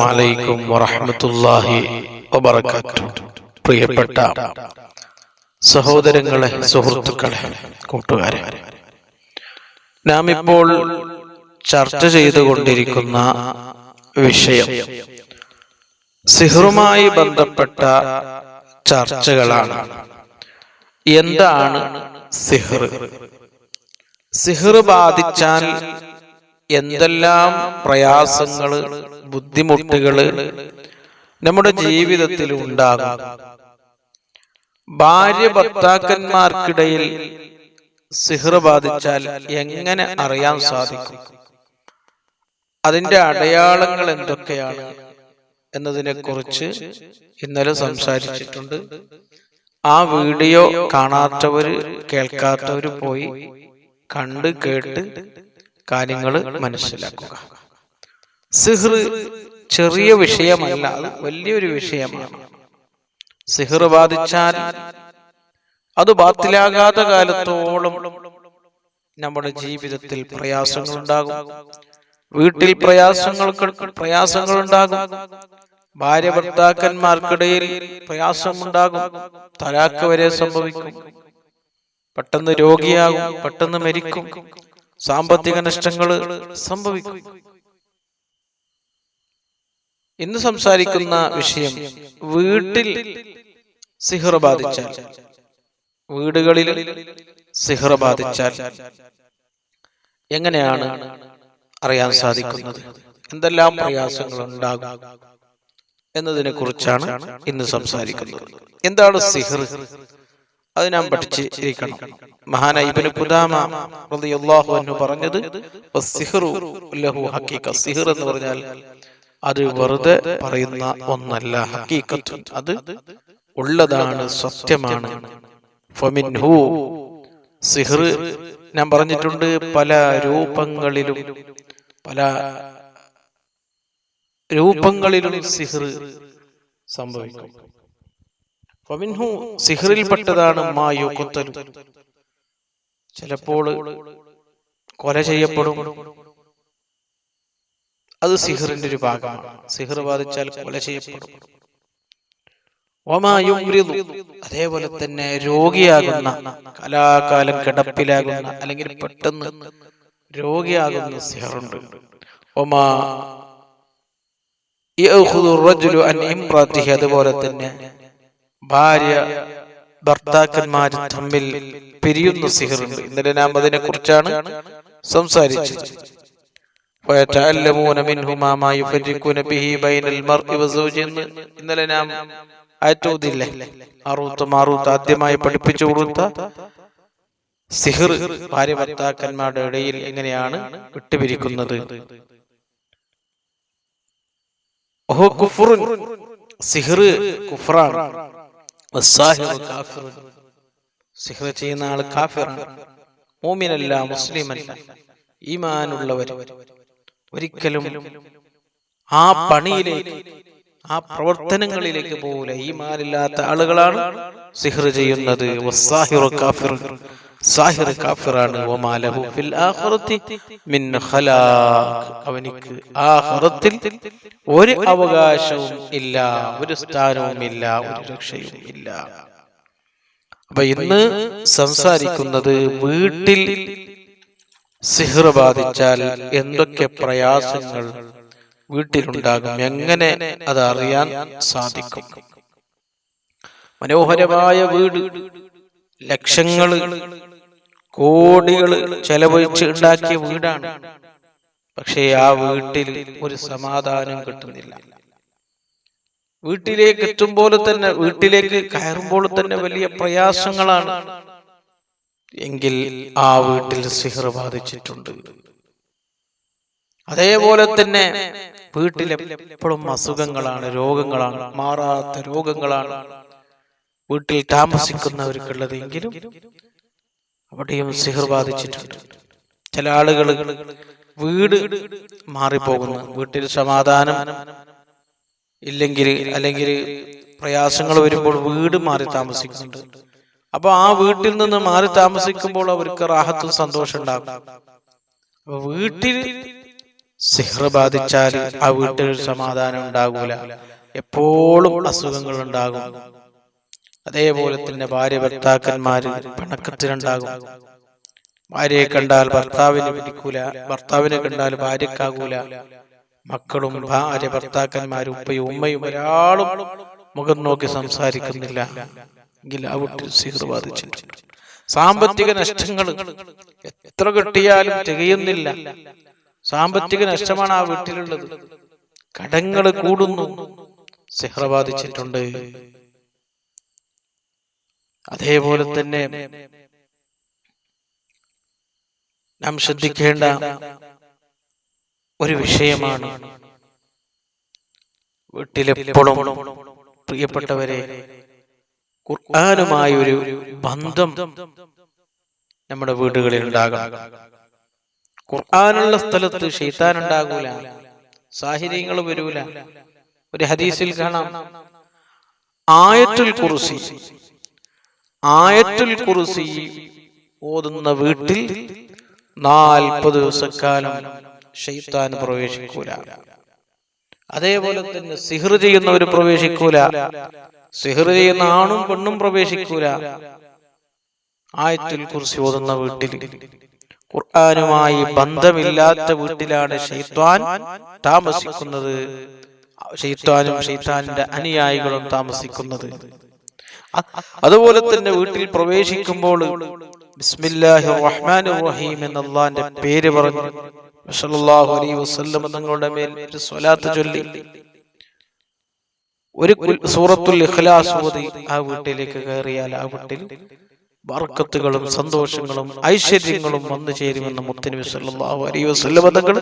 അലൈക്കും പ്രിയപ്പെട്ട സഹോദരങ്ങളെ സുഹൃത്തുക്കളെ കൂട്ടുകാരെ നാം ഇപ്പോൾ ചർച്ച ചെയ്തുകൊണ്ടിരിക്കുന്ന വിഷയം സിഹറുമായി ബന്ധപ്പെട്ട ചർച്ചകളാണ്. എന്താണ് സിഹർ? സിഹർ ബാധിച്ചാൽ എന്തെല്ലാം പ്രയാസങ്ങൾ ബുദ്ധിമുട്ടുകൾ നമ്മുടെ ജീവിതത്തിൽ ഉണ്ടാകും. ഭാര്യ ഭർത്താക്കന്മാർക്കിടയിൽ സിഹർ ബാധിച്ചാൽ എങ്ങനെ അറിയാൻ സാധിക്കും? അതിന്റെ അടയാളങ്ങൾ എന്തൊക്കെയാണ് എന്നതിനെ കുറിച്ച് ഇന്നലെ സംസാരിച്ചിട്ടുണ്ട്. ആ വീഡിയോ കാണാത്തവര് കേൾക്കാത്തവര് പോയി കണ്ട് കേട്ട് കാര്യങ്ങൾ മനസ്സിലാക്കുക. സിഹർ ചെറിയ വിഷയമല്ല വലിയൊരു വിഷയമാണ്. സിഹർ ബാധിച്ചാൽ അത് ബാത്തിലാകാത്ത കാലത്തോളം നമ്മുടെ ജീവിതത്തിൽ പ്രയാസങ്ങൾ ഉണ്ടാകും വീട്ടിൽ പ്രയാസങ്ങൾ പ്രയാസങ്ങൾ ഉണ്ടാകും ഭാര്യ ഭർത്താക്കന്മാർക്കിടയിൽ പ്രയാസമുണ്ടാകും. തലാക്ക് വരെ സംഭവിക്കും. പെട്ടെന്ന് രോഗിയാകും പെട്ടെന്ന് മരിക്കും. സാമ്പത്തിക നഷ്ടങ്ങൾ സംഭവിക്കും. ഇന്ന് സംസാരിക്കുന്ന വിഷയം വീട്ടിൽ സിഹർ ബാധിച്ചാൽ. വീടുകളിൽ സിഹർ ബാധിച്ചാൽ എങ്ങനെയാണ് അറിയാൻ സാധിക്കുന്നത്? എന്തെല്ലാം പ്രയാസങ്ങൾ ഉണ്ടാകും എന്നതിനെ കുറിച്ചാണ് ഇന്ന് സംസാരിക്കുന്നത്. എന്താണ് സിഹർ അത് ഞാൻ പഠിച്ചിരിക്കണം മഹാന ഇബ്നു ഖുദാമ റളിയല്ലാഹു അൻഹു പറഞ്ഞത് വസ്സിഹ്റു ലഹു ഹഖീഖ. സിഹർ എന്ന് പറഞ്ഞാൽ അത് വെറുതെ പറയുന്ന ഒന്നല്ല. ഹക്കീക്കത്ത് അത് ഉള്ളതാണ് സത്യമാണ്. സിഹർ ഞാൻ പറഞ്ഞിട്ടുണ്ട് പല രൂപങ്ങളിലും പല രൂപങ്ങളിലും സിഹർ സംഭവിക്കും. ഫമിൻഹു സിഹറിൽപ്പെട്ടതാണ് മായുക്കുത്തൽ ചിലപ്പോൾ കൊല ചെയ്യപ്പെടും. അത് സിഹറിന്റെ ഒരു ഭാഗമാണ്. സിഹർ ബാധിച്ചാൽ കൊല ചെയ്യപ്പെടും. അതേപോലെ തന്നെ രോഗിയാകുന്ന കലാകാലം കിടപ്പിലാകുന്ന അല്ലെങ്കിൽ പെട്ടെന്ന് രോഗിയാകുന്ന സിഹറുണ്ട്. ഒമാ അതുപോലെ തന്നെ ഭാര്യ ഭർത്താക്കന്മാർ തമ്മിൽ പിരിയുന്ന സിഹറുണ്ട്. ഇന്നലെ നാം അതിനെ കുറിച്ചാണ് സംസാരിച്ചത്. ഇന്നലെ നാം ആറ്റോതില്ലേ അറുത്ത് മാറൂത്ത് ആദ്യമായി പഠിപ്പിച്ചു കൊടുത്ത സിഹർ ഭാര്യ ഭർത്താക്കന്മാരുടെ ഇടയിൽ എങ്ങനെയാണ് വിട്ടുപിരിക്കുന്നത്. സിഹർ കുഫറാണ്. സിഹർ ചെയ്യുന്ന ആൾ കാഫിറാണ്. മൂമിനല്ല മുസ്ലിമല്ല. ഈമാനുള്ളവർ ഒരിക്കലും ആ പണിയിലേക്ക് ആ പ്രവർത്തനങ്ങളിലേക്ക് പോലെ പോകില്ല. ഈമാനില്ലാത്ത ആളുകളാണ് സിഹർ ചെയ്യുന്നത്. സാഹിർ കാഫിറാണ്. അവനിക്ക് ആഖിറത്തിൽ ഒരു അവകാശവും ഇല്ല. ഒരു സ്ഥാനവും ഇല്ല. ഒരു രക്ഷയും ഇല്ല. അപ്പൊ ഇന്ന് സംസാരിക്കുന്നത് വീട്ടിൽ സിഹർ ബാധിച്ചാൽ എന്തൊക്കെ പ്രയാസങ്ങൾ വീട്ടിലുണ്ടാകും? എങ്ങനെ അത് അറിയാൻ സാധിക്കും? മനോഹരമായ വീട് ലക്ഷങ്ങൾ കോടികൾ ചെലവഴിച്ച് ഉണ്ടാക്കിയ വീടാണ്. പക്ഷേ ആ വീട്ടിൽ ഒരു സമാധാനം കിട്ടുന്നില്ല. വീട്ടിലേക്ക് എത്തുമ്പോൾ തന്നെ വീട്ടിലേക്ക് കയറുമ്പോൾ തന്നെ വലിയ പ്രയാസങ്ങളാണ്. എങ്കിൽ ആ വീട്ടിൽ സിഹർ ബാധിച്ചിട്ടുണ്ട്. അതേപോലെ തന്നെ വീട്ടിൽ എപ്പോഴും അസുഖങ്ങളാണ് രോഗങ്ങളാണ് മാറാത്ത രോഗങ്ങളാണ്. വീട്ടിൽ താമസിക്കുന്നവർക്കുള്ളത് എങ്കിലും അവിടെയും സിഹർ ബാധിച്ചിട്ടുണ്ട്. ചില ആളുകൾ വീട് മാറിപ്പോകുന്നു. വീട്ടിൽ സമാധാനം ഇല്ലെങ്കിൽ അല്ലെങ്കിൽ പ്രയാസങ്ങൾ വരുമ്പോൾ വീട് മാറി താമസിക്കുന്നുണ്ട്. അപ്പൊ ആ വീട്ടിൽ നിന്ന് മാറി താമസിക്കുമ്പോൾ അവർക്ക് റാഹത്തും സന്തോഷം ഉണ്ടാകും. വീട്ടിൽ സിഹർ ബാധിച്ചാൽ ആ വീട്ടിൽ സമാധാനം ഉണ്ടാകൂല. എപ്പോഴും അസുഖങ്ങൾ ഉണ്ടാകും. അതേപോലെ തന്നെ ഭാര്യ ഭർത്താക്കന്മാര് പിണക്കത്തിലുണ്ടാകും. ഭാര്യയെ കണ്ടാൽ ഭർത്താവിന് പിടിക്കൂല ഭർത്താവിനെ കണ്ടാൽ ഭാര്യക്കാകൂല മക്കളും ഭാര്യ ഭർത്താക്കന്മാരും ഉപ്പയും ഉമ്മയും ഒരാളും മുഖം നോക്കി സംസാരിക്കുന്നില്ല. എങ്കിൽ ആ കുട്ടി സിഹർ ബാധിച്ചിട്ടുണ്ട്. സാമ്പത്തിക നഷ്ടങ്ങൾ എത്ര കിട്ടിയാലും തികയുന്നില്ല. സാമ്പത്തിക നഷ്ടമാണ് ആ വീട്ടിലുള്ളത്. കടങ്ങൾ കൂടുന്നു. സിഹ്ര ബാധിച്ചിട്ടുണ്ട്. അതേപോലെ തന്നെ നാം ശ്രദ്ധിക്കേണ്ട ഒരു വിഷയമാണ് വീട്ടിലെപ്പോഴും പ്രിയപ്പെട്ടവരെ ഖുർആാനുമായ ഒരു ബന്ധം നമ്മുടെ വീടുകളിൽ ഉണ്ടാകണം ഖുർആാനുള്ള സ്ഥലത്ത് ഷെയ്ത്താൻ ഉണ്ടാകൂല സാഹചര്യങ്ങൾ വരൂല. ഒരു ഹദീസിൽ കാണാം. ആയത്തുൽ കുറുസി ആയത്തുൽ കുറുസി ഓതുന്ന വീട്ടിൽ നാൽപ്പത് ദിവസക്കാലം ഷെയ്ത്താൻ പ്രവേശിക്കൂല. അതേപോലെ തന്നെ സിഹർ ചെയ്യുന്നവർ പ്രവേശിക്കൂല. സിഹർ ചെയ്യുന്ന ആണും പെണ്ണും പ്രവേശിക്കൂല. ആയത്തിൽ കുറിച്ച് ഓതുന്ന വീട്ടിൽ ഖുർആാനുമായി ബന്ധമില്ലാത്ത വീട്ടിലാണ് ഷെയ്ത്വാൻ താമസിക്കുന്നത്. ഷെയ്ത്വാനും ഷെയ്ത്താനിന്റെ അനുയായികളും താമസിക്കുന്നത്. അതുപോലെ തന്നെ വീട്ടിൽ പ്രവേശിക്കുമ്പോൾ ബിസ്മില്ലാഹി റഹീം എന്ന പേര് പറഞ്ഞു അലൈഹി വസല്ലം തങ്ങളുടെ മേൽ ഒരു സ്വലാത്ത് ചൊല്ലി ഒരു സൂറത്തുൽ ഇഖ്ലാസ് ഓതി ആ വീട്ടിലേക്ക് കയറിയാൽ ആ വീട്ടിൽ ബർക്കത്തുകളും സന്തോഷങ്ങളും ഐശ്വര്യങ്ങളും വന്നു ചേരുമെന്ന് മുത്തനബി സല്ലല്ലാഹു അലൈഹി വസല്ലം തങ്ങൾ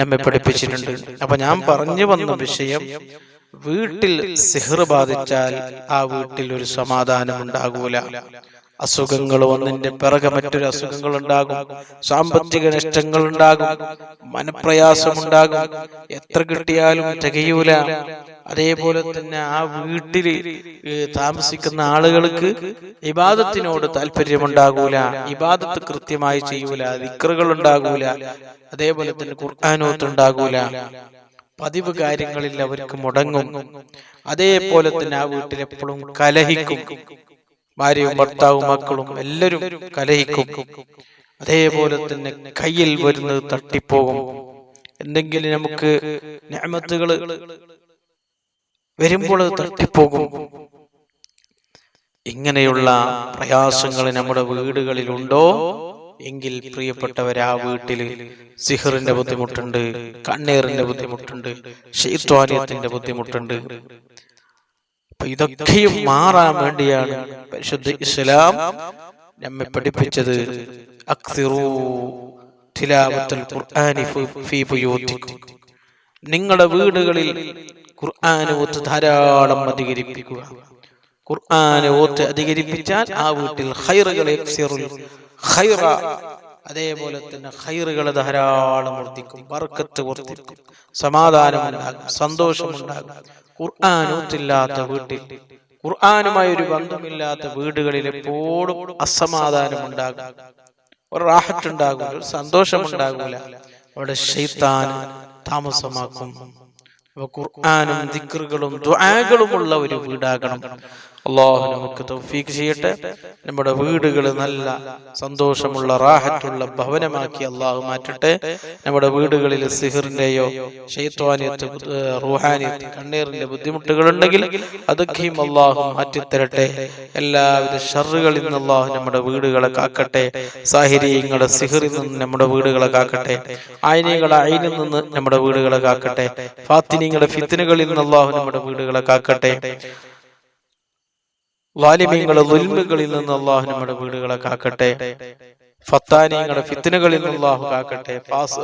നമ്മെ പഠിപ്പിച്ചിട്ടുണ്ട്. അപ്പൊ ഞാൻ പറഞ്ഞു വന്ന വിഷയം വീട്ടിൽ സിഹർ ബാധിച്ചാൽ ആ വീട്ടിൽ ഒരു സമാധാനം ഉണ്ടാകൂല അസുഖങ്ങൾ ഒന്നിന്റെ പിറകെ മറ്റൊരു അസുഖങ്ങൾ ഉണ്ടാകും സാമ്പത്തിക നഷ്ടങ്ങൾ ഉണ്ടാകും മനപ്രയാസമുണ്ടാകും. എത്ര കിട്ടിയാലും തികയൂല. അതേപോലെ തന്നെ ആ വീട്ടിൽ താമസിക്കുന്ന ആളുകൾക്ക് ഇബാദത്തിനോട് താല്പര്യമുണ്ടാകൂല. ഇബാദത്ത് കൃത്യമായി ചെയ്യൂല. വിക്രകൾ ഉണ്ടാകൂല. അതേപോലെ തന്നെ ഖുർആാനോത്ത് ഉണ്ടാകൂല. പതിവ് കാര്യങ്ങളിൽ അവർക്ക് മുടങ്ങും. അതേപോലെ തന്നെ ആ വീട്ടിൽ എപ്പോഴും കലഹിക്കും. ഭാര്യയും ഭർത്താവും മക്കളും എല്ലാവരും കലഹിക്കും. അതേപോലെ തന്നെ കയ്യിൽ വരുന്നത് തട്ടിപ്പോകും. എന്തെങ്കിലും നമുക്ക് ഞാമത്തുകൾ വരുമ്പോൾ അത് തട്ടിപ്പോകും. ഇങ്ങനെയുള്ള പ്രയാസങ്ങൾ നമ്മുടെ വീടുകളിലുണ്ടോ? എങ്കിൽ പ്രിയപ്പെട്ടവർ ആ വീട്ടിൽ സിഹറിന്റെ ബുദ്ധിമുട്ടുണ്ട് കണ്ണീറിന്റെ ബുദ്ധിമുട്ടുണ്ട് ഷെയ്ത്വാനിയത്തിന്റെ ബുദ്ധിമുട്ടുണ്ട്. അപ്പൊ ഇതൊക്കെയും മാറാൻ വേണ്ടിയാണ് പരിശുദ്ധ ഇസ്ലാം നമ്മെ പഠിപ്പിച്ചത്. നിങ്ങളുടെ വീടുകളിൽ ഖുർആൻ ഓത്ത് ധാരാളം അധികരിപ്പിക്കുക. ഖുർആൻ ഓത്ത് അധികരിപ്പിച്ചാൽ ആ വീട്ടിൽ അതേപോലെ തന്നെ ഹൈറുകൾ ധാരാളം വർദ്ധിക്കും. ബർക്കത്ത് വർദ്ധിക്കും. സമാധാനമുണ്ടാകും. സന്തോഷമുണ്ടാകും. ഖുർആൻ ഓത്തില്ലാത്ത വീട്ടിൽ. ഖുർആാനുമായി ഒരു ബന്ധമില്ലാത്ത വീടുകളിൽ എപ്പോഴും അസമാധാനം ഉണ്ടാകും. ഒരു റാഹറ്റ് ഉണ്ടാകൂല ഒരു ഉണ്ടാകില്ല അവിടെ ഷെയ്ത്താൻ താമസമാക്കും. ഖുർആാനും ദിക്റുകളും ഉള്ള ഒരു വീടാകണം. അള്ളാഹു നമുക്ക് തൗഫീഖ് ചെയ്യട്ടെ. നമ്മുടെ വീടുകൾ നല്ല സന്തോഷമുള്ള റാഹത്തുള്ള ഭവനമാക്കി അള്ളാഹു മാറ്റട്ടെ. നമ്മുടെ വീടുകളിൽ സിഹിറിന്റെയോ ഷെയ്ത്വാനിയത്ത് ബുദ്ധിമുട്ടുകൾ ഉണ്ടെങ്കിൽ അതൊക്കെയും അള്ളാഹു മാറ്റിത്തരട്ടെ. എല്ലാവിധ ഷറുകളിൽ നിന്ന് അള്ളാഹു നമ്മുടെ വീടുകളെ കാക്കട്ടെ. സാഹിര്യങ്ങളുടെ സിഹിറിൽ നിന്ന് നമ്മുടെ വീടുകളെ കാക്കട്ടെ. ആയിനികളുടെ അയിനിൽ നിന്ന് നമ്മുടെ വീടുകളെ കാക്കട്ടെ. ഫാത്തിനിങ്ങളുടെ ഫിത്തിനുകളിൽ നിന്ന് അള്ളാഹു നമ്മുടെ വീടുകളെ കാക്കട്ടെ. ദുൽമുകളിൽ നിന്ന് അള്ളാഹു നമ്മുടെ വീടുകളെ കാക്കട്ടെ. ഫത്താനിങ്ങളുടെ ഫിത്തനകളിൽ നിന്ന് അള്ളാഹു കാക്കട്ടെ.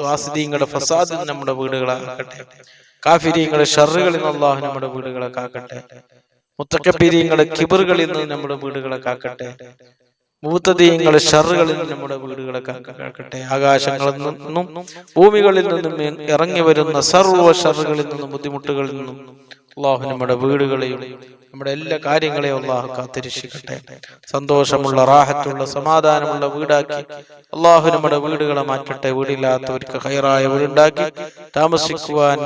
വാസിദീങ്ങളുടെ ഫസാദിൽ നമ്മുടെ വീടുകളെ കാക്കട്ടെ. കാഫിരീങ്ങളുടെ ഷറുകളിൽ നിന്ന് അള്ളാഹു നമ്മുടെ വീടുകളെ കാക്കട്ടെ. മുത്തക്കപ്പീരീങ്ങളുടെ കിബറുകളിൽ നിന്ന് നമ്മുടെ വീടുകളെ കാക്കട്ടെ. മൂത്തതീയങ്ങളെ ഷറുകളിൽ നിന്ന് നമ്മുടെ വീടുകളെ കാക്കട്ടെ. ആകാശങ്ങളിൽ നിന്നും ഭൂമികളിൽ നിന്നും ഇറങ്ങി വരുന്ന സർവ ഷറുകളിൽ നിന്നും ബുദ്ധിമുട്ടുകളിൽ നിന്നും അള്ളാഹു നമ്മുടെ വീടുകളെയും നമ്മുടെ എല്ലാ കാര്യങ്ങളെയും അള്ളാഹു കാത്തിരക്ഷിക്കട്ടെ. സന്തോഷമുള്ള റാഹത്തുള്ള സമാധാനമുള്ള വീടാക്കി അള്ളാഹു നമ്മുടെ വീടുകളെ മാറ്റട്ടെ. വീടില്ലാത്തവർക്ക് ഹൈറായ വീടുണ്ടാക്കി താമസിക്കുവാൻ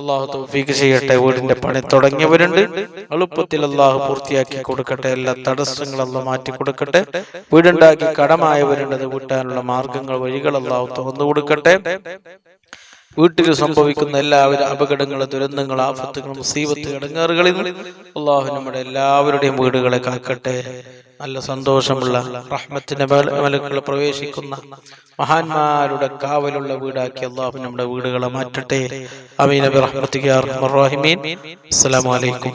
അള്ളാഹു തോഫീക്ക് ചെയ്യട്ടെ. വീടിന്റെ പണി തുടങ്ങിയവരുണ്ട്. എളുപ്പത്തിൽ അള്ളാഹു പൂർത്തിയാക്കി കൊടുക്കട്ടെ. എല്ലാ തടസ്സങ്ങളും അള്ളാഹ് മാറ്റി കൊടുക്കട്ടെ. വീടുണ്ടാക്കി കടമായവരുണ്ട്. അത് വീട്ടാനുള്ള മാർഗങ്ങൾ വഴികൾ അള്ളാഹു തുറന്നു കൊടുക്കട്ടെ. വീട്ടിൽ സംഭവിക്കുന്ന എല്ലാവിധ അപകടങ്ങളും ദുരന്തങ്ങൾ ആഫത്തുകളും മുസീബത്ത് ഇടങ്ങാറുകളിൽ അള്ളാഹു നമ്മുടെ എല്ലാവരുടെയും വീടുകളെ കാക്കട്ടെ. നല്ല സന്തോഷമുള്ള റഹ്മത്തിന്റെ പ്രവേശിക്കുന്ന മഹാന്മാരുടെ കാവലുള്ള വീടാക്കി അള്ളാഹു നമ്മുടെ വീടുകളെ മാറ്റട്ടെ. അമീൻ അബി റഹ്മത്തിൻ അസ്സലാമു അലൈക്കും.